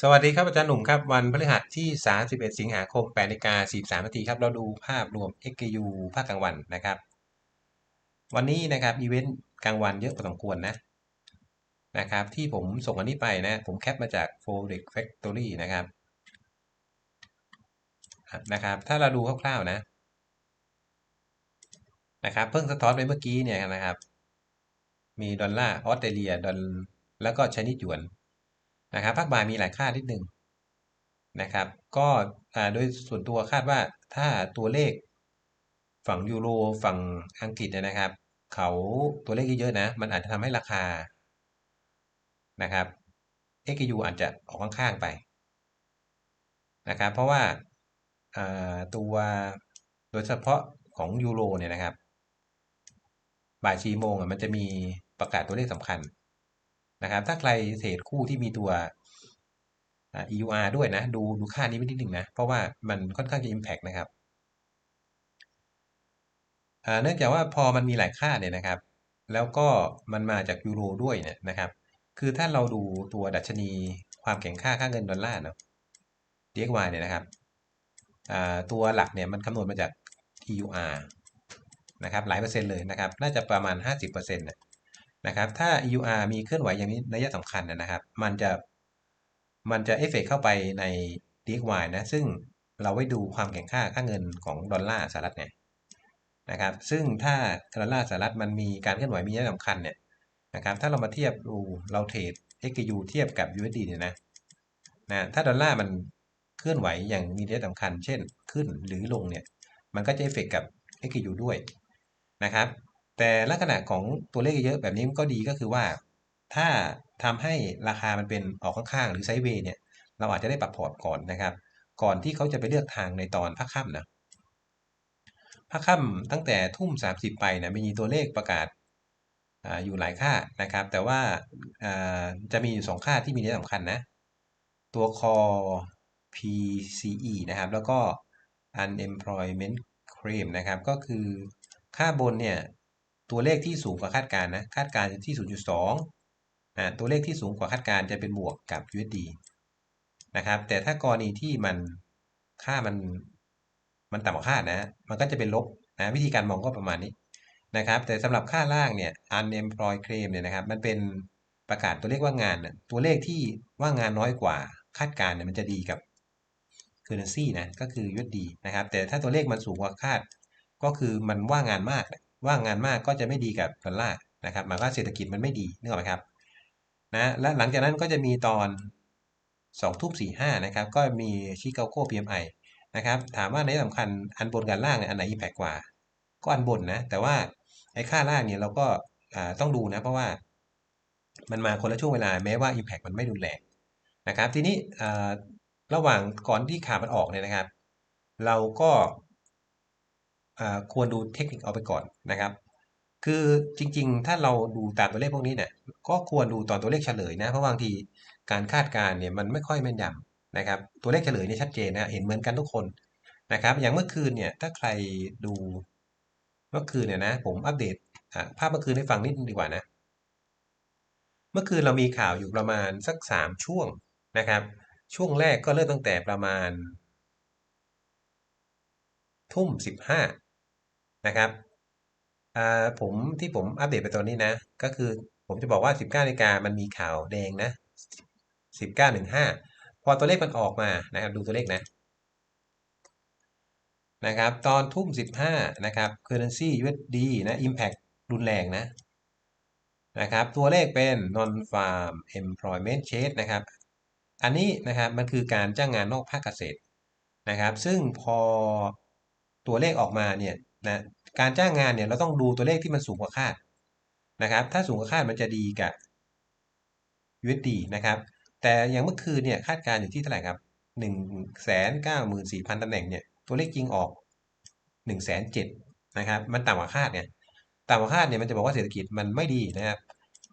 สวัสดีครับอาจารย์หนุ่มครับ วันพฤหัสที่ 31 สิงหาคม8นาฬิกา43นาทีครับ เราดูภาพรวม XKU ภาคกลางวันนะครับ วันนี้นะครับอีเวนต์กลางวันเยอะพอสมควรนะนะครับที่ผมส่งอันนี้ไปนะ ผมแคปมาจาก Forex Factory นะครับนะครับ ถ้าเราดูคร่าวๆนะนะครับ เพิ่งสะท้อนไปเมื่อกี้เนี่ยนะครับ มีดอลลาร์ออสเตรเลียดอลแล้วก็ชนิดหยวน นะครับภาคบ่ายมีหลายค่านิดนึงนะครับ ก็โดยส่วนตัวคาดว่าถ้าตัวเลขฝั่งยูโรฝั่งอังกฤษเนี่ยนะครับ เขาตัวเลขเยอะๆนะ มันอาจจะทำให้ราคานะครับ XU อาจจะออกข้างๆไปนะครับ เพราะว่าตัวโดยเฉพาะของยูโรเนี่ยนะครับ บ่ายสี่โมงมันจะมีประกาศตัวเลขสำคัญ นะครับ ถ้าใครเทรดคู่ที่มีตัว EUR ด้วยนะ ดูดูค่านี้ไว้นิดนึงนะ เพราะว่ามันค่อนข้างจะ impact นะครับเนื่องจากว่าพอมันมีหลายค่าเนี่ยนะครับ แล้วก็มันมาจากยูโรด้วยเนี่ยนะครับ คือถ้าเราดูตัวดัชนีความแข็งค่าค่าเงินดอลลาร์เนาะ DXY เนี่ยนะครับตัวหลักเนี่ยมันคำนวณมาจาก EUR นะครับหลายเปอร์เซ็นต์เลยนะครับ น่าจะประมาณ 50%นะ นะครับ ถ้า EUR มีเคลื่อนไหวอย่างนี้นัยสำคัญนะครับ มันจะมันจะเอฟเฟกเข้าไปใน DXY นะ ซึ่งเราไว้ดูความแข็งค่าค่าเงินของดอลลาร์สหรัฐเนี่ยนะครับ ซึ่งถ้าดอลลาร์สหรัฐมันมีการเคลื่อนไหวมีนัยสำคัญเนี่ยนะครับ ถ้าเรามาเทียบดูเราเทรด XU เทียบกับ USD เนี่ยนะนะ ถ้าดอลลาร์มันเคลื่อนไหวอย่างมีนัยสำคัญ เช่น ขึ้นหรือลงเนี่ย มันก็จะเอฟเฟกกับ XU ด้วยนะครับ แต่ลักษณะของตัวเลขเยอะแบบนี้มันก็ดีก็คือว่า ถ้าทำให้ราคามันเป็นออกข้างๆหรือไซด์เวย์เนี่ย เราอาจจะได้ปรับพอร์ตก่อนนะครับ ก่อนที่เขาจะไปเลือกทางในตอนภาคค่ำนะภาคค่ำตั้งแต่ทุ่ม 30 ไปนะมีตัวเลขประกาศออยู่หลายค่านะครับ แต่ว่าจะมีสองค่าที่มีนัยสำคัญนะ ตัว core PCE นะครับ แล้วก็ unemployment claim นะครับ ก็คือค่าบนเนี่ย ตัวเลขที่สูงกว่าคาดการณ์นะคาดการณ์ที่ 0.2อ่าตัวเลขที่สูงกว่าคาดการจะเป็นบวกกับ USD นะครับ แต่ถ้ากรณีที่มันค่ามันมันต่ำกว่าคาดนะ มันก็จะเป็นลบนะวิธีการมองก็ประมาณนี้นะครับ แต่สำหรับค่าล่างเนี่ย unemployed claim เนี่ยนะครับ มันเป็นประกาศตัวเลขว่างงาน ตัวเลขที่ว่างงานน้อยกว่าคาดการเนี่ยมันจะดีกับ currency นะ ก็คือ USD นะครับ แต่ถ้าตัวเลขมันสูงกว่าคาด ก็คือมันว่างงานมาก ว่างงานมากก็จะไม่ดีกับดอลลาร์นะครับหมายว่าเศรษฐกิจมันไม่ดีนึกออกไหมครับนะและหลังจากนั้นก็จะมีตอน2ทุ่ม45นะครับก็มีชิคาโก PMI นะครับถามว่าในสำคัญอันบนกับล่างเนี่ยอันไหนอิมแพกกว่า ก็อันบนนะแต่ว่าไอ้ค่าล่างเนี่ยเราก็ต้องดูนะเพราะว่ามันมาคนละช่วงเวลาแม้ว่า Impact มันไม่รุนแรงนะครับ ทีนี้ระหว่างก่อนที่ขามันออกเนี่ยนะครับ เราก็ ควรดูเทคนิคเอาไปก่อนนะครับ คือจริงๆ ถ้าเราดูตามตัวเลขพวกนี้เนี่ยก็ควรดูตอนตัวเลขเฉลยนะ เพราะบางทีการคาดการณ์เนี่ยมันไม่ค่อยแม่นยำนะครับ ตัวเลขเฉลยเนี่ยชัดเจนนะเห็นเหมือนกันทุกคนนะครับ อย่างเมื่อคืนเนี่ยถ้าใครดูเมื่อคืนเนี่ยนะผมอัปเดตภาพเมื่อคืนให้ฟังนิดนึงดีกว่านะเมื่อคืนเรามีข่าวอยู่ประมาณสักสามช่วงนะครับ ช่วงแรกก็เริ่มตั้งแต่ประมาณ ทุ่มสิบห้านะครับผมที่ผมอัปเดตไปตอนนี้นะ ก็คือผมจะบอกว่า 19นาฬิกามันมีข่าวแดงนะ 19.15 พอตัวเลขมันออกมานะครับดูตัวเลขนะนะครับตอนทุ่ม 15 นะครับ currency USD นะ impact รุนแรงนะนะครับตัวเลขเป็น non farm employment change นะครับอันนี้นะครับมันคือการจ้างงานนอกภาคเกษตรนะครับ ซึ่งพอ ตัวเลขออกมาเนี่ยนะการจ้างงานเนี่ยเราต้องดูตัวเลขที่มันสูงกว่าคาดนะครับ ถ้าสูงกว่าคาดมันจะดีกับ USD นะครับ แต่อย่างเมื่อคืนเนี่ยคาดการอยู่ที่เท่าไหร่ครับหนึ่งแสนเก้าหมื่นสี่พันตำแหน่งเนี่ยตัวเลขจริงออกหนึ่งแสนเจ็ดนะครับ มันต่ำกว่าคาดเนี่ยต่ำกว่าคาดเนี่ยมันจะบอกว่าเศรษฐกิจมันไม่ดีนะครับ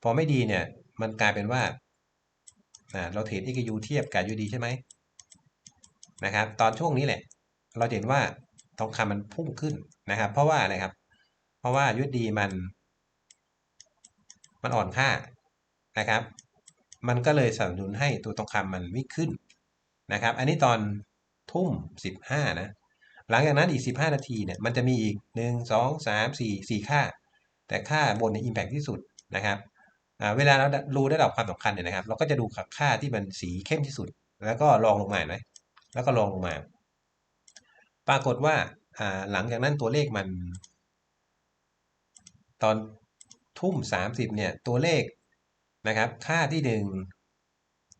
พอไม่ดีเนี่ยมันกลายเป็นว่าเราเทรด XU เทียบกับ UD ใช่ไหมนะครับ ตอนช่วงนี้แหละ เราเห็นว่า ทองคำมันพุ่งขึ้นนะครับ เพราะว่าอะไรครับ เพราะว่ายุดดีมัน มันอ่อนค่านะครับ มันก็เลยสนับสนุนให้ตัวทองคำมันวิ่งขึ้นนะครับ อันนี้ตอนทุ่มสิบห้านะ หลังจากนั้นอีกสิบห้านาทีเนี่ยมันจะมีอีกหนึ่งสองสามสี่สี่ค่า แต่ค่าบนในอิมแพกที่สุดนะครับเวลาเรารู้ระดับความสำคัญเนี่ยนะครับ เราก็จะดูค่าที่มันสีเข้มที่สุด แล้วก็ลองลงมาไหมแล้วก็ลองลงมา ปรากฏว่าหลังจากนั้นตัวเลขมัน ตอนทุ่มสามสิบเนี่ย ตัวเลขนะครับ ค่าที่หนึ่ง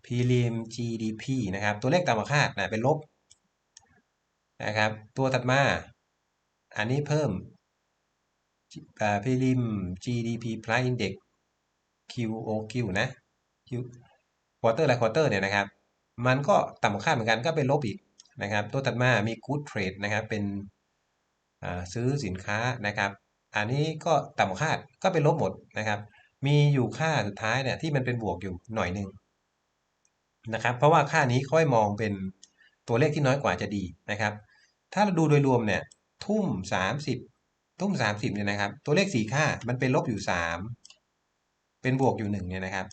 prelim GDP นะครับ ตัวเลขตามมาคาดนะเป็นลบนะครับ ตัวถัดมา อันนี้เพิ่ม prelim GDP price index QOQ นะ Q quarter และ quarter เนี่ยนะครับ มันก็ต่ำกว่าคาดเหมือนกันก็เป็นลบอีก นะครับ ตัวถัดมามี good trade นะครับ เป็นซื้อสินค้านะครับ อันนี้ก็ต่ำกว่าคาดก็เป็นลบหมดนะครับ มีอยู่ค่าสุดท้ายเนี่ยที่มันเป็นบวกอยู่หน่อยหนึ่งนะครับ เพราะว่าค่านี้ค่อยมองเป็นตัวเลขที่น้อยกว่าจะดีนะครับ ถ้าเราดูโดยรวมเนี่ยทุ่ม 30 ทุ่ม 30เนี่ยนะครับ ตัวเลขสี่ค่ามันเป็นลบอยู่ 3 เป็นบวกอยู่1เนี่ยนะครับ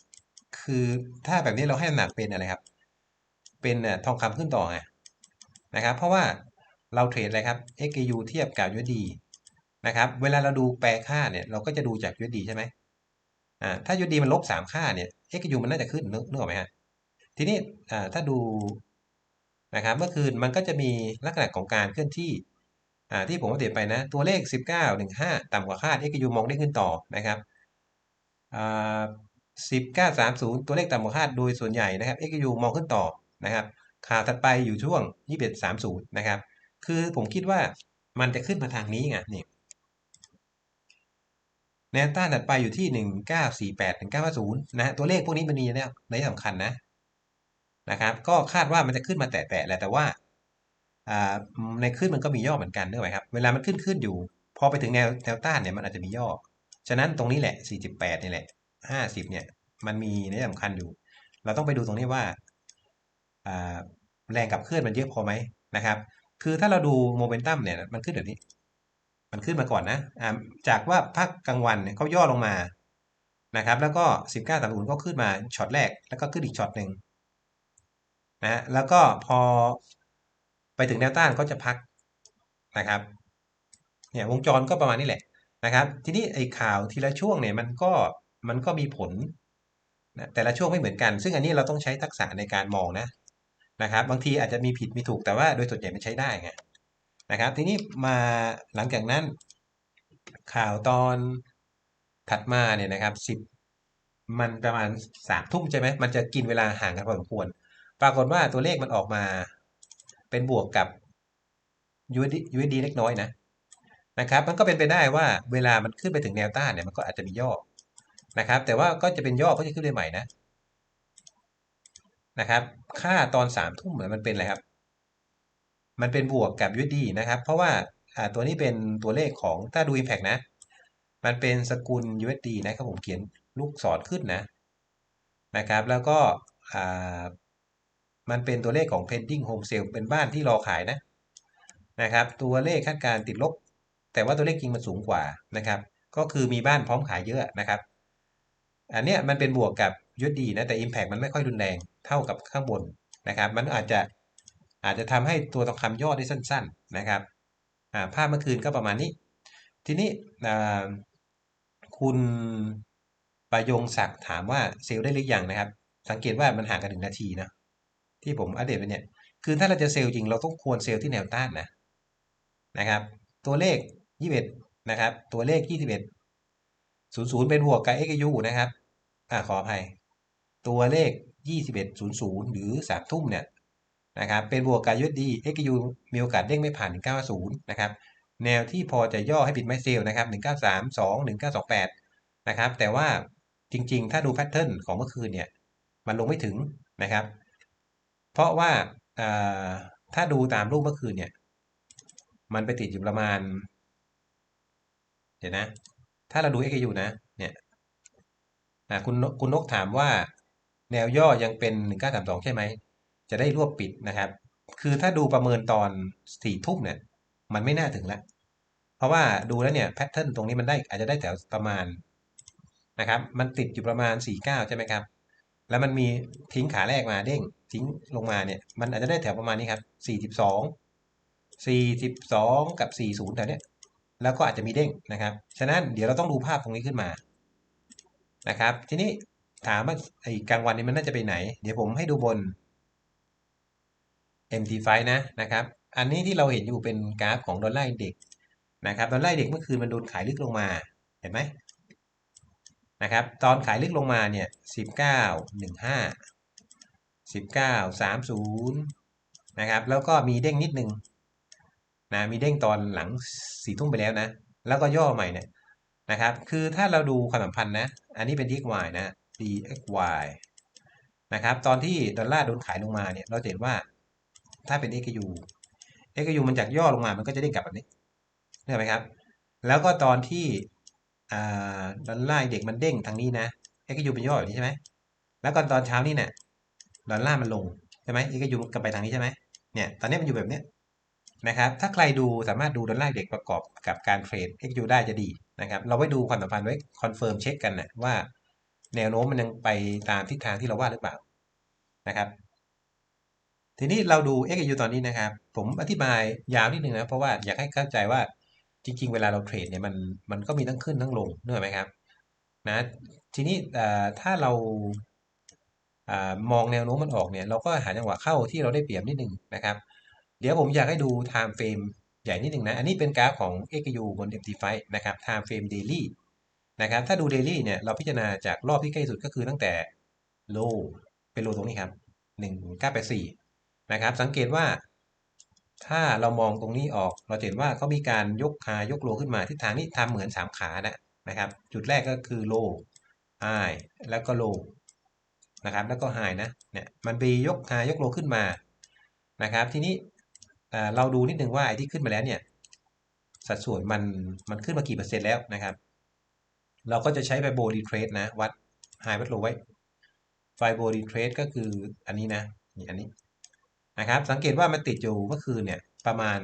คือถ้าแบบนี้เราให้น้ำหนักเป็นอะไรครับ เป็นทองคำขึ้นต่อไง นะครับ เพราะว่าเราเทรดอะไรครับ XAU เทียบกับ USD นะครับ เวลาเราดูแปรค่าเนี่ยเราก็จะดูจาก USD ใช่ไหมอ่าถ้า USD มันลบ 3 ค่าเนี่ย XAU มันน่าจะขึ้นนึกนึกออกไหมฮะทีนี้อ่าถ้าดูนะครับเมื่อคืนมันก็จะมีลักษณะของการเคลื่อนที่อ่าที่ผมอัปเดตไปนะ ตัวเลข 1915 ต่ำกว่าคาด XAU มองได้ขึ้นต่อนะครับอ่า1930 ตัวเลขต่ำกว่าคาดโดยส่วนใหญ่นะครับ XAU มองขึ้นต่อนะครับ ข่าวถัดไปอยู่ช่วง 2130 นะครับ คือผมคิดว่ามันจะขึ้นมาทางนี้ไงนี่แนวต้านถัดไปอยู่ที่ 1948 1950นะตัวเลขพวกนี้มันมีเนี่ยในสำคัญนะนะครับ ก็คาดว่ามันจะขึ้นมาแตะๆแหละแต่ว่าในขึ้นมันก็มีย่อเหมือนกันด้วยไหมครับ เวลามันขึ้นขึ้นอยู่ พอไปถึงแนวแนวต้านเนี่ยมันอาจจะมีย่อ ฉะนั้นตรงนี้แหละ 48 นี่แหละ 50 เนี่ย มันมีในสำคัญอยู่ เราต้องไปดูตรงนี้ว่า แรงกับเคลื่อนมันเยอะพอไหมนะครับ คือถ้าเราดูโมเมนตัมเนี่ยมันขึ้นแบบนี้ มันขึ้นมาก่อนนะจากว่าภาคกลางวันเนี่ยเขาย่อลงมานะครับ แล้วก็ 19 3 0ก็ขึ้นมาช็อตแรก แล้วก็ขึ้นอีกช็อตหนึ่งนะแล้วก็พอไปถึงแนวต้านก็จะพักนะครับ เนี่ยวงจรก็ประมาณนี้แหละนะครับ ทีนี้ไอ้ข่าวทีละช่วงเนี่ยมันก็มันก็มีผลนะแต่ละช่วงไม่เหมือนกัน ซึ่งอันนี้เราต้องใช้ทักษะในการมองนะ นะครับ บางทีอาจจะมีผิดมีถูกแต่ว่าโดยส่วนใหญ่มันใช้ได้ไงนะครับ ทีนี้มาหลังจากนั้น ข่าวตอนถัดมาเนี่ยนะครับสิบมันประมาณสามทุ่มใช่ไหมมันจะกินเวลาห่างกันพอสมควร ปรากฏว่าตัวเลขมันออกมา เป็นบวกกับ USD, USD เล็กน้อยนะนะครับ มันก็เป็นไปได้ว่าเวลามันขึ้นไปถึงแนวต้านเนี่ยมันก็อาจจะมีย่อนะครับ แต่ว่าก็จะเป็นย่อก็จะขึ้นได้ใหม่นะ นะครับ ค่าตอนสามทุ่มมันเป็นอะไรครับ มันเป็นบวกกับ USD นะครับ เพราะว่าตัวนี้เป็นตัวเลขของถ้าดู Impact นะ มันเป็นสกุล USD นะครับผมเขียนลูกศรขึ้นนะนะครับ แล้วก็มันเป็นตัวเลขของ pending home sale เป็นบ้านที่รอขายนะนะครับ ตัวเลขคาดการติดลบ แต่ว่าตัวเลขจริงมันสูงกว่านะครับ ก็คือมีบ้านพร้อมขายเยอะนะครับ อันเนี้ยมันเป็นบวกกับ ยุดดีนะแต่ Impact มันไม่ค่อยรุนแรงเท่ากับข้างบนนะครับ มันอาจจะอาจจะทำให้ตัวทองคำย่อได้สั้น ๆนะครับภาพเมื่อคืนก็ประมาณนี้ ทีนี้คุณประยงศักดิ์ถามว่าเซลล์ได้หรือยังนะครับ สังเกตว่ามันห่างกันถึงนาทีนะที่ผมอัปเดตไปเนี่ยคือถ้าเราจะเซลล์จริงเราต้องควรเซลล์ที่แนวต้านนะนะครับ ตัวเลข 21 นะครับ ตัวเลข 21 00 เป็นบวกกับ XU นะครับอ่าขออภัย ตัวเลข 2100 หรือ 3 ทุ่มเนี่ยนะครับเป็นบวกกับ USD XU มีโอกาสเด้งไม่ผ่าน 190 นะครับ แนวที่พอจะย่อให้ปิดไม่เซลนะครับ 1932 1928 นะครับ แต่ว่าจริงๆ ถ้าดูแพทเทิร์นของเมื่อคืนเนี่ยมันลงไม่ถึงนะครับ เพราะว่าถ้าดูตามรูปเมื่อคืนเนี่ย มันไปติดอยู่ประมาณ เดี๋ยวนะ ถ้าเราดู XU นะ เนี่ยคุณคุณนกถามว่า แนวย่อยังเป็น 1932 ใช่ไหม จะได้รวบปิดนะครับ คือถ้าดูประเมินตอนสี่ทุ่มเนี่ย มันไม่น่าถึงแล้ว เพราะว่าดูแล้วเนี่ยแพทเทิร์นตรงนี้มันได้อาจจะได้แถวประมาณนะครับ มันติดอยู่ประมาณ 49 ใช่ไหมครับ แล้วมันมีทิ้งขาแรกมาเด้งทิ้งลงมาเนี่ย มันอาจจะได้แถวประมาณนี้ครับสี่สิบสองสี่สิบสองกับสี่ศูนย์แถวเนี้ย แล้วก็อาจจะมีเด้งนะครับ ฉะนั้นเดี๋ยวเราต้องดูภาพตรงนี้ขึ้นมา นะครับ ทีนี้ ถามว่าไอ้กลางวันนี้มันน่าจะไปไหน เดี๋ยวผมให้ดูบน MT5 นะนะครับ อันนี้ที่เราเห็นอยู่เป็นกราฟของดอลลาร์เด็กนะครับดอลลาร์เด็กเมื่อคืนมันโดนขายลึกลงมาเห็นไหมนะครับ ตอนขายลึกลงมาเนี่ยสิบเก้าหนึ่งห้าสิบเก้าสามศูนย์นะครับ แล้วก็มีเด้งนิดนึงนะมีเด้งตอนหลังสี่ทุ่มไปแล้วนะ แล้วก็ย่อใหม่เนี่ยนะครับ คือถ้าเราดูความสัมพันธ์นะ อันนี้เป็น DXY นะ DXY นะครับ ตอนที่ดอลลาร์โดนขายลงมาเนี่ย เราเห็นว่าถ้าเป็น XU XU มันจากย่อลงมา มันก็จะเด้งกลับแบบนี้เห็นไหมครับ แล้วก็ตอนที่ดอลลาร์เด็กมันเด้งทางนี้นะ XU เป็นย่อแบบนี้ใช่ไหม แล้วก็ตอนเช้านี่เนี่ยดอลลาร์มันลงใช่ไหม XU กลับไปทางนี้ใช่ไหมเนี่ย ตอนนี้มันอยู่แบบนี้นะครับ ถ้าใครดูสามารถดูดอลลาร์เด็กประกอบกับการเทรด XU ได้จะดีนะครับ เราไว้ดูความสัมพันธ์ไว้คอนเฟิร์มเช็คกันนะว่า แนวโน้มมันยังไปตามทิศทางที่เราว่าหรือเปล่านะครับ ทีนี้เราดู XU ตอนนี้นะครับ ผมอธิบายยาวนิดนึงนะ เพราะว่าอยากให้เข้าใจว่าจริง ๆ เวลาเราเทรดเนี่ยมันมันก็มีทั้งขึ้นทั้งลงนึกอไหมครับนะทีนี้ถ้าเรามองแนวโน้มมันออกเนี่ยเราก็หาจังหวะเข้าที่เราได้เปรียบนิดนึงนะครับ เดี๋ยวผมอยากให้ดู time frame ใหญ่นิดนึงนะ อันนี้เป็นกราฟของ XU บน MT5 นะครับ time frame daily นะครับ ถ้าดู daily เนี่ยเราพิจารณาจากรอบที่ใกล้สุดก็คือตั้งแต่ low เป็น low ตรงนี้ครับ1984นะครับ สังเกตว่า ถ้าเรามองตรงนี้ออกเราเห็นว่าเขามีการยกคายกโลขึ้นมาทิศทางนี้ทำเหมือนสามขานะนะครับ จุดแรกก็คือโลไฮแล้วก็โลนะครับ แล้วก็ไฮนะเนี่ยมันไปยกคายกโลขึ้นมานะครับ ทีนี้เราดูนิดนึงว่าไอ้ที่ขึ้นมาแล้วเนี่ยสัดส่วนมันมันขึ้นมากี่เปอร์เซ็นต์แล้วนะครับ เราก็จะใช้ไฟโบดีเทรดนะ วัดไฮวัดโลไว้ไฟโบดีเทรดก็คืออันนี้นะนี่อันนี้นะครับ สังเกตว่ามันติดอยู่เมื่อคืนเนี่ยประมาณ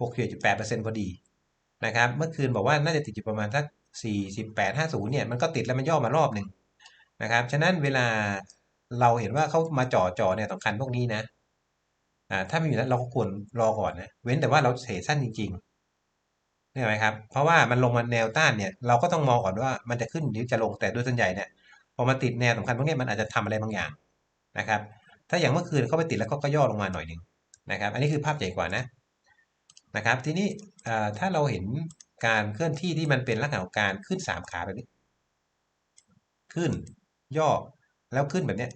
6.8%พอดีนะครับ เมื่อคืนบอกว่าน่าจะติดอยู่ประมาณสัก48 50เนี่ยมันก็ติดแล้วมันย่อมารอบหนึ่งนะครับ ฉะนั้นเวลาเราเห็นว่าเขามาจ่อจ่อเนี่ยต้องการพวกนี้นะอ่าถ้าไม่มีนั้นเราก็ควรรอก่อนนะ เว้นแต่ว่าเราเทสั้นจริง ๆนี่ไหมครับ เพราะว่ามันลงมาแนวต้านเนี่ย เราก็ต้องมองก่อนว่ามันจะขึ้นหรือจะลงแต่โดยส่วนใหญ่เนี่ยพอมาติดแนวสำคัญพวกนี้มันอาจจะทำอะไรบางอย่างนะครับ ถ้าอย่างเมื่อคืนเขาไปติดแล้วก็ย่อลงมาหน่อยหนึ่งนะครับ อันนี้คือภาพใหญ่กว่านะนะครับ ทีนี้ถ้าเราเห็นการเคลื่อนที่ที่มันเป็นลักษณะของการขึ้นสามขาแบบนี้ ขึ้น ย่อแล้วขึ้นแบบเนี้ย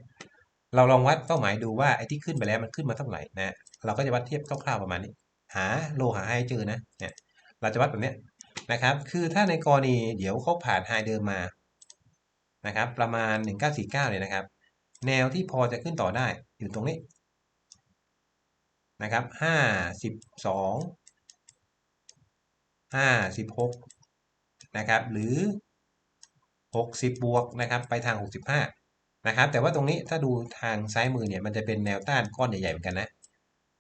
เราลองวัดเป้าหมายดูว่าไอ้ที่ขึ้นไปแล้วมันขึ้นมาเท่าไหร่นะ เราก็จะวัดเทียบคร่าวๆประมาณนี้ หาโลหาไฮเจอนะเนี่ย เราจะวัดแบบนี้นะครับ คือถ้าในกรณีเดี๋ยวเขาผ่านไฮเดิมมานะครับ ประมาณ 1949เลยนะครับ แนวที่พอจะขึ้นต่อได้อยู่ตรงนี้นะครับห้าสิบสองห้าสิบหกนะครับหรือหกสิบบวกนะครับไปทางหกสิบห้านะครับ แต่ว่าตรงนี้ถ้าดูทางซ้ายมือเนี่ยมันจะเป็นแนวต้านก้อนใหญ่ๆเหมือนกันนะ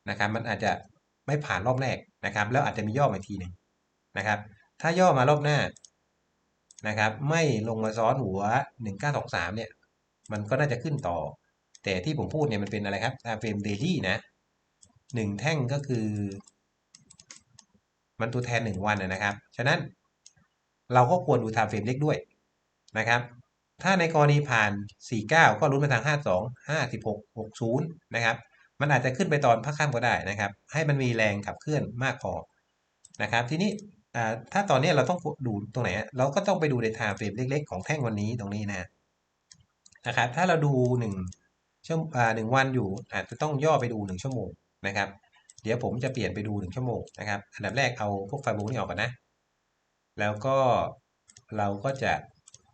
นะครับ มันอาจจะไม่ผ่านรอบแรกนะครับ แล้วอาจจะมีย่อมาทีหนึ่ง นะครับ ถ้าย่อมารอบหน้านะครับ ไม่ลงมาซ้อนหัวหนึ่งเก้าสองสามเนี่ย มันก็น่าจะขึ้นต่อ แต่ที่ผมพูดเนี่ยมันเป็นอะไรครับตามเฟรมเดลี่นะหนึ่งแท่งก็คือ มันตัวแทนหนึ่งวันนะครับ ฉะนั้นเราก็ควรดูไทม์เฟรมเล็กด้วยนะครับ ถ้าในกรณีผ่าน 49 ก็ลุ้นไปทาง 52 56 60 นะครับ มันอาจจะขึ้นไปตอนพักข้ามก็ได้นะครับ ให้มันมีแรงขับเคลื่อนมากพอนะครับ ทีนี้ ถ้าตอนนี้เราต้องดูตรงไหนเราก็ต้องไปดูในไทม์เฟรมเล็ก ๆ ของแท่งวันนี้ตรงนี้นะนะครับ ถ้าเราดูหนึ่งชั่วหนึ่งวันอยู่อาจจะต้องย่อไปดูหนึ่งชั่วโมงนะครับ เดี๋ยวผมจะเปลี่ยนไปดูหนึ่งชั่วโมงนะครับอันดับแรกเอาพวกไฟบูนี่ออกก่อนนะ แล้วก็เราก็จะ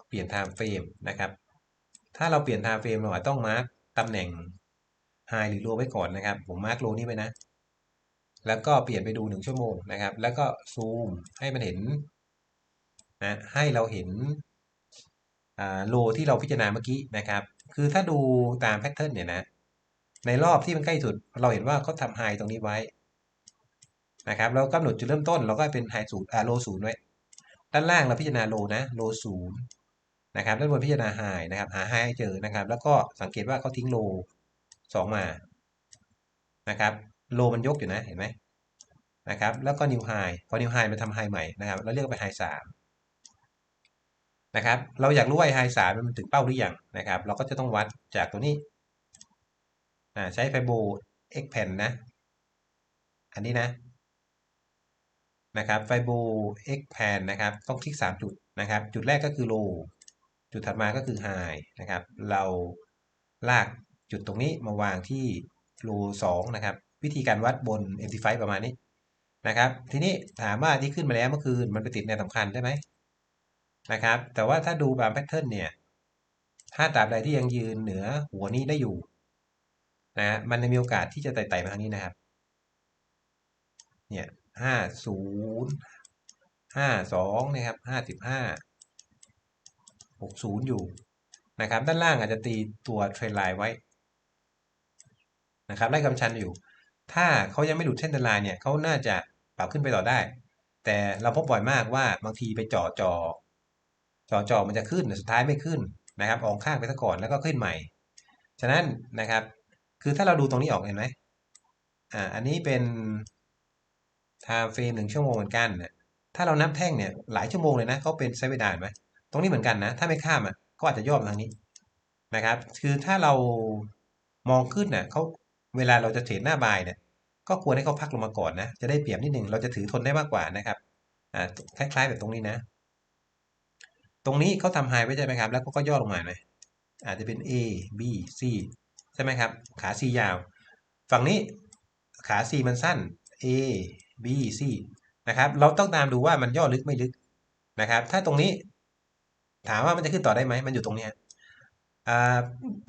เปลี่ยนไทม์เฟรมนะครับ ถ้าเราเปลี่ยนไทม์เฟรมเราอาจต้องมาร์กตำแหน่งไฮหรือโลไว้ก่อนนะครับ ผมมาร์กโลนี้ไว้นะ แล้วก็เปลี่ยนไปดูหนึ่งชั่วโมงนะครับ แล้วก็ซูมให้มันเห็นนะให้เราเห็นโลที่เราพิจารณาเมื่อกี้นะครับ คือถ้าดูตามแพทเทิร์นเนี่ยนะ ในรอบที่มันใกล้สุด เราเห็นว่าเขาทำไฮตรงนี้ไว้นะครับเรากำหนดจุดเริ่มต้นเราก็เป็นไฮศูนย์อ่าโลศูนย์ไว้ ด้านล่างเราพิจารณาโลนะโลศูนย์นะครับด้านบนพิจารณาไฮนะครับหาไฮเจอนะครับ แล้วก็สังเกตว่าเขาทิ้งโลสองมานะครับ โลมันยกอยู่นะเห็นไหมนะครับแล้วก็นิวไฮพอนิวไฮมันทำไฮใหม่นะครับเราเรียกไปไฮสามนะครับเราอยากรู้ว่าไฮสามมันถึงเป้าหรือยังนะครับ เราก็จะต้องวัดจากตัวนี้ใช้ไฟโบเอ็กแผ่นนะ อันนี้นะนะครับไฟโบเอ็กแผ่นนะครับ ต้องคลิก 3 จุดนะครับ จุดแรกก็คือโลจุดถัดมาก็คือไฮนะครับ เราลากจุดตรงนี้มาวางที่โล2นะครับ วิธีการวัดบน MT5 ประมาณนี้นะครับ ทีนี้ถามว่าที่ขึ้นมาแล้วเมื่อคืนมันไปติดแนวสำคัญใช่ไหมนะครับ แต่ว่าถ้าดูบางแพทเทิร์นเนี่ย ถ้าตราบใดที่ยังยืนเหนือหัวนี้ได้อยู่นะมันจะมีโอกาสที่จะไต่ๆมาทางนี้นะครับ เนี่ยห้าศูนย์ห้าสองนะครับห้าสิบห้าหกศูนย์อยู่นะครับ ด้านล่างอาจจะตีตัวเทรนไลน์ไว้นะครับไล่กำชันอยู่ ถ้าเขายังไม่หลุดเส้นเทรนลน์เนี่ยเขาน่าจะปรับขึ้นไปต่อได้ แต่เราพบบ่อยมากว่าบางทีไปจ่อจอจ่อจอมันจะขึ้นสุดท้ายไม่ขึ้นนะครับออกข้างไปซะก่อนแล้วก็ขึ้นใหม่ ฉะนั้นนะครับ คือถ้าเราดูตรงนี้ออกเห็นไหมอ่าอันนี้เป็นไทม์เฟรมหนึ่งชั่วโมงเหมือนกันเนี่ยถ้าเรานับแท่งเนี่ยหลายชั่วโมงเลยนะเขาเป็นไซเวดานไหมตรงนี้เหมือนกันนะ ถ้าไม่ข้ามอะก็อาจจะย่อมาทางนี้นะครับ คือถ้าเรามองขึ้นเนี่ยเขา เวลาเราจะเทรดหน้าบายเนี่ยก็ควรให้เขาพักลงมาก่อนนะ จะได้เปรียบนิดหนึ่งเราจะถือทนได้มากกว่านะครับอ่าคล้ายๆแบบตรงนี้นะ ตรงนี้เขาทำไฮไว้ใช่ไหมครับ แล้วก็ย่อลงมาเลยอาจจะเป็น A B C ใช่ไหมครับ ขา C ยาว ฝั่งนี้ขา C มันสั้น A B C นะครับ เราต้องตามดูว่ามันย่อลึกไม่ลึกนะครับ ถ้าตรงนี้ ถามว่ามันจะขึ้นต่อได้ไหม มันอยู่ตรงนี้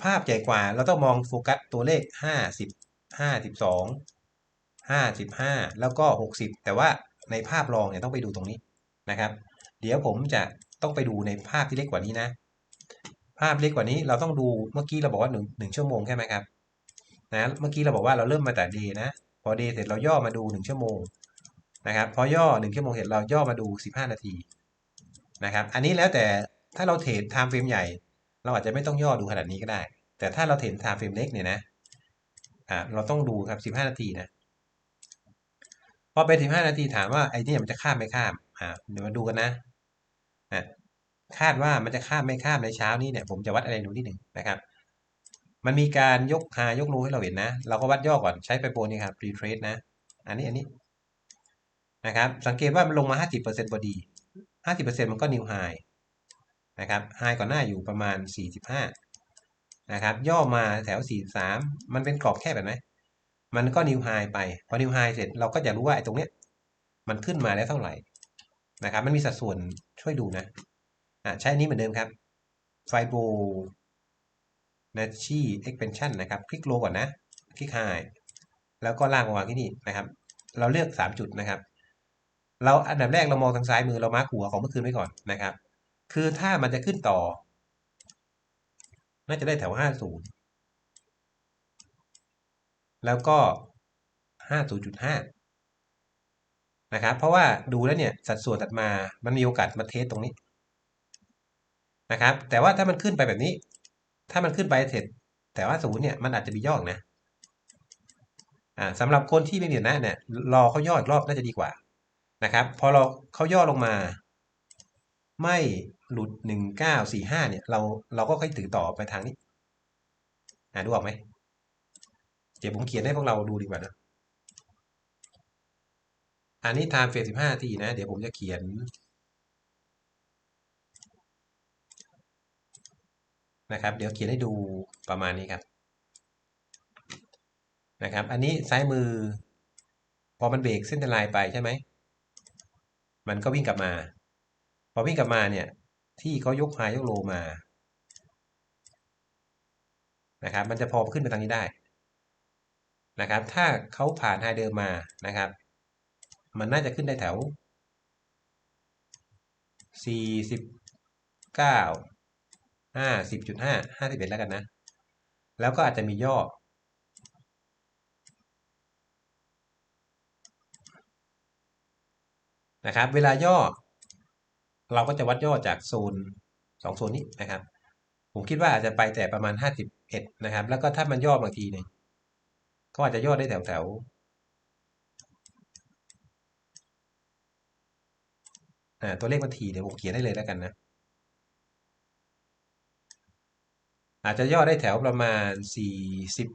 ภาพใหญ่กว่า เราต้องมองโฟกัสตัวเลขห้าสิบห้าสิบสองห้าสิบห้าแล้วก็หกสิบแต่ว่าในภาพรองเนี่ยต้องไปดูตรงนี้นะครับ เดี๋ยวผมจะต้องไปดูในภาพที่เล็กกว่านี้นะ ภาพเล็กกว่านี้เราต้องดูเมื่อกี้เราบอกว่าหนึ่งหนึ่งชั่วโมงใช่ไหมครับนะเมื่อกี้เราบอกว่าเราเริ่มมาแต่เดนะ พอเดเสร็จเราย่อมาดูหนึ่งชั่วโมงนะครับพอย่อหนึ่งชั่วโมงเสร็จเราย่อมาดูสิบห้านาทีนะครับ อันนี้แล้วแต่ถ้าเราเทรดไทม์เฟรมใหญ่ เราอาจจะไม่ต้องย่อดูขนาดนี้ก็ได้ แต่ถ้าเราเทรดไทม์เฟรมเล็กเนี่ยนะอ่าเราต้องดูครับสิบห้านาทีนะพอไปสิบห้านาทีถามว่าไอ้นี่มันจะข้ามไม่ข้ามอ่าเดี๋ยวมาดูกันนะอ่าคาดว่ามันจะข้ามไม่ข้ามในเช้านี้เนี่ย ผมจะวัดอะไรดูนิดหนึ่งนะครับ มันมีการยกหายกโลให้เราเห็นนะ เราก็วัดย่อก่อนใช้ไปโปรนี่ครับรีเทรดนะ อันนี้อันนี้นะครับ สังเกตว่ามันลงมา 50%พอดี 50%มันก็นิวไฮ นะครับไฮก่อนหน้าอยู่ประมาณ 45 นะครับ ย่อมาแถว 43 มันเป็นกรอบแคบแบบไหมมันก็นิวไฮไป พอนิวไฮเสร็จเราก็อยากรู้ว่าไอ้ตรงเนี้ยมันขึ้นมาแล้วเท่าไหร่นะครับ มันมีสัดส่วนช่วยดูนะอ่าใช้อันนี้เหมือนเดิมครับไฟโบนัชชี่เอ็กเพนชั่นนะครับ คลิกโลก่อนนะ คลิกไฮแล้วก็ลางมาวางที่นี่นะครับ เราเลือก 3 จุดนะครับ เราอันดับแรกเรามองทางซ้ายมือเรามาร์กหัวของเมื่อคืนไว้ก่อนนะครับ คือถ้ามันจะขึ้นต่อ น่าจะได้แถวห้าศูนย์แล้วก็ห้าศูนะครับ เพราะว่าดูแล้วเนี่ย สัดส่วนตัดมามันมีโอกาสมาเทสตรงนี้นะครับ แต่ว่าถ้ามันขึ้นไปแบบนี้ ถ้ามันขึ้นไปเสร็จ แต่ว่าศูนย์เนี่ยมันอาจจะมีย่อนะอ่าสำหรับคนที่ไม่มีหน้าเนี่ยรอเขาย่ออีกรอบน่าจะดีกว่านะครับ พอเราเขาย่อลงมา ไม่หลุดหนึ่งเก้าสี่ห้าเนี่ย เราเราก็ค่อยถือต่อไปทางนี้อ่าดูออกไหมเดี๋ยวผมเขียนให้พวกเราดูดีกว่านะอันนี้ time frame สิบห้าทีนะ เดี๋ยวผมจะเขียนนะครับ เดี๋ยวเขียนให้ดูประมาณนี้ครับ นะครับ อันนี้ซ้ายมือ พอมันเบรกเส้นลายไปใช่ไหม มันก็วิ่งกลับมา อวิ่งกลับมาเนี่ย ที่เขายกไฮยกโลมานะครับ มันจะพอขึ้นไปทางนี้ได้นะครับ ถ้าเขาผ่านไฮเดิมมานะครับ มันน่าจะขึ้นได้แถวสี่สิบเก้าห้าสิบจุดห้าห้าสิบเอ็ดแล้วกันนะ แล้วก็อาจจะมีย่อ นะครับ เวลาย่อ เราก็จะวัดย่อจากโซนสองโซนนี้นะครับ ผมคิดว่าอาจจะไปแต่ประมาณห้าสิบเอ็ดนะครับ แล้วก็ถ้ามันย่อบางทีเนี่ยก็อาจจะย่อได้แถวแถวตัวเลขบางทีเดี๋ยวผมเขียนได้เลยแล้วกันนะ อาจจะย่อได้แถวประมาณสี่สิบ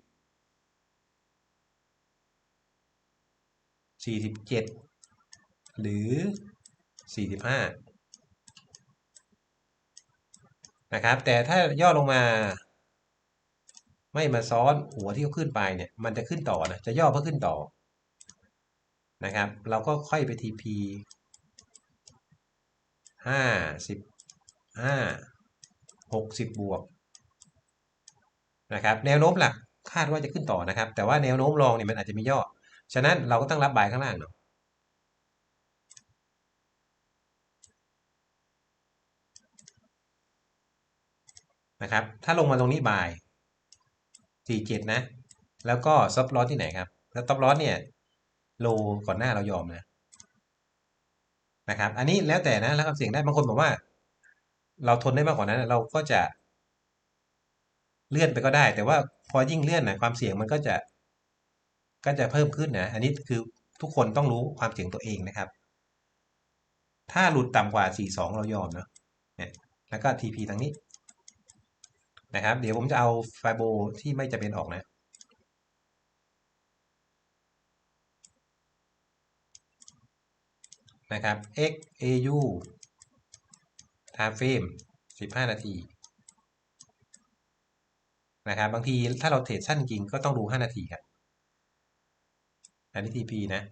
สี่สิบเจ็ดหรือสี่สิบห้า นะครับ แต่ถ้าย่อลงมา ไม่มาซ้อนหัวที่เขาขึ้นไปเนี่ย มันจะขึ้นต่อนะ จะย่อเพื่อขึ้นต่อนะครับ เราก็ค่อยไป TP ห้าสิบห้าหกสิบบวกนะครับ แนวโน้มหลักคาดว่าจะขึ้นต่อนะครับ แต่ว่าแนวโน้มรองเนี่ยมันอาจจะมีย่อ ฉะนั้นเราก็ต้องรับบายข้างล่างเนาะ นะครับ ถ้าลงมาตรงนี้บ่ายสี่เจ็ดนะ แล้วก็ซับลอสที่ไหนครับ แล้วซับลอสเนี่ยโลก่อนหน้าเรายอมนะนะครับ อันนี้แล้วแต่นะแล้วความเสี่ยงได้บางคนบอกว่า เราทนได้มากกว่านั้น เราก็จะเลื่อนไปก็ได้ แต่ว่าพอยิ่งเลื่อนนะความเสี่ยงมันก็จะ ก็จะเพิ่มขึ้นนะ อันนี้คือทุกคนต้องรู้ความเสี่ยงตัวเองนะครับ ถ้าหลุดต่ำกว่า 42 เรายอมเนาะเนี่ยแล้วก็ TP ทางนี้ นะครับ เดี๋ยวผมจะเอาไฟโบที่ไม่จะเป็นออกนะ นะครับ x au time frame 15 นาทีนะครับบางทีถ้าเราเทรดสั้นจริงก็ต้องดู 5 นาทีครับอันนี้ TP นะ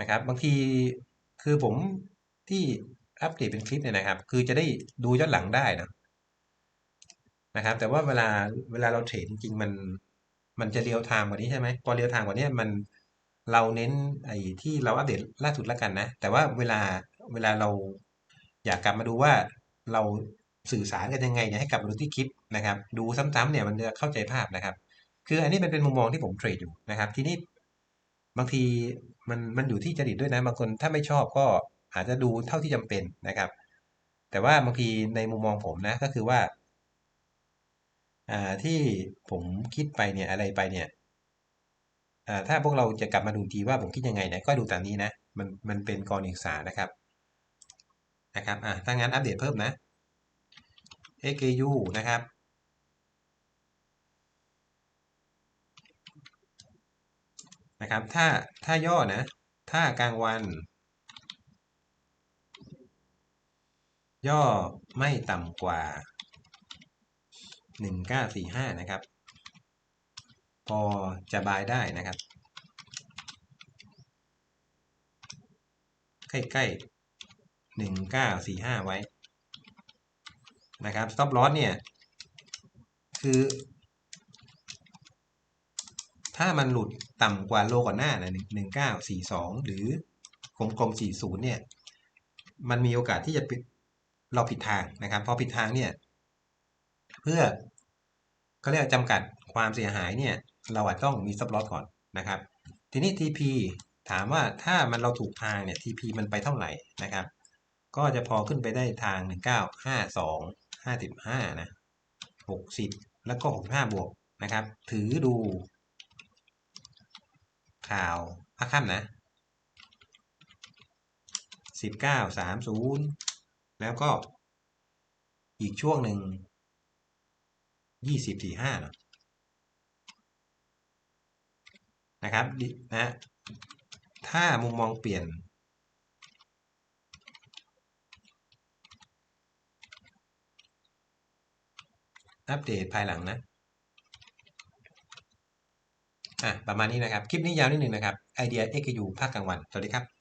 นะครับ บางทีคือผมที่อัปเดตเป็นคลิปเนี่ยนะครับ คือจะได้ดูย้อนหลังได้นะนะครับ แต่ว่าเวลาเวลาเราเทรดจริงมันมันจะเรียลไทม์กว่านี้ใช่ไหมพอเรียลไทม์กว่านี้มันเราเน้นไอ้ที่เราอัปเดตล่าสุดแล้วกันนะ แต่ว่าเวลาเวลาเราอยากกลับมาดูว่าเราสื่อสารกันยังไงเนี่ยให้กลับมาดูที่คลิปนะครับ ดูซ้ำๆเนี่ยมันจะเข้าใจภาพนะครับ คืออันนี้มันเป็นมุมมองที่ผมเทรดอยู่นะครับ ทีนี้บางที มันมันอยู่ที่จริตด้วยนะบางคนถ้าไม่ชอบก็อาจจะดูเท่าที่จำเป็นนะครับ แต่ว่าบางทีในมุมมองผมนะก็คือว่า อ่าที่ผมคิดไปเนี่ยอะไรไปเนี่ย อ่าถ้าพวกเราจะกลับมาดูทีว่าผมคิดยังไงเนี่ยก็ดูตามนี้นะมันมันเป็นกรณีศึกษานะครับนะครับอ่าถ้างั้นอัปเดตเพิ่มนะ XKU นะครับ นะครับ ถ้าถ้าย่อนะ ถ้ากลางวัน ย่อไม่ต่ำกว่า 1945 นะครับ พอจะบายได้นะครับ ใกล้ๆ 1945 ไว้นะครับ stop loss เนี่ย คือ ถ้ามันหลุดต่ำกว่าโลก่อนหน้านะ1942หรือกลมๆ40เนี่ย มันมีโอกาสที่จะปิดเราผิดทางนะครับ พอผิดทางเนี่ย เพื่อเขาเรียกจำกัดความเสียหายเนี่ย เราอาจต้องมีซับลอสก่อนนะครับ ทีนี้ TP ถามว่าถ้ามันเราถูกทางเนี่ย TP มันไปเท่าไหร่นะครับ ก็จะพอขึ้นไปได้ทาง 1952 55นะ60 แล้วก็ 65 บวกนะครับ ถือดู ข่าวพักค่ำนะ1930แล้วก็อีกช่วงหนึ่งยี่สิบสี่ห้านะครับนะถ้ามุมมองเปลี่ยน อัปเดตภายหลังนะ อะประมาณนี้นะครับ คลิปนี้ยาวนิดหนึ่งนะครับไอเดีย XU ภาคกลางวัน สวัสดีครับ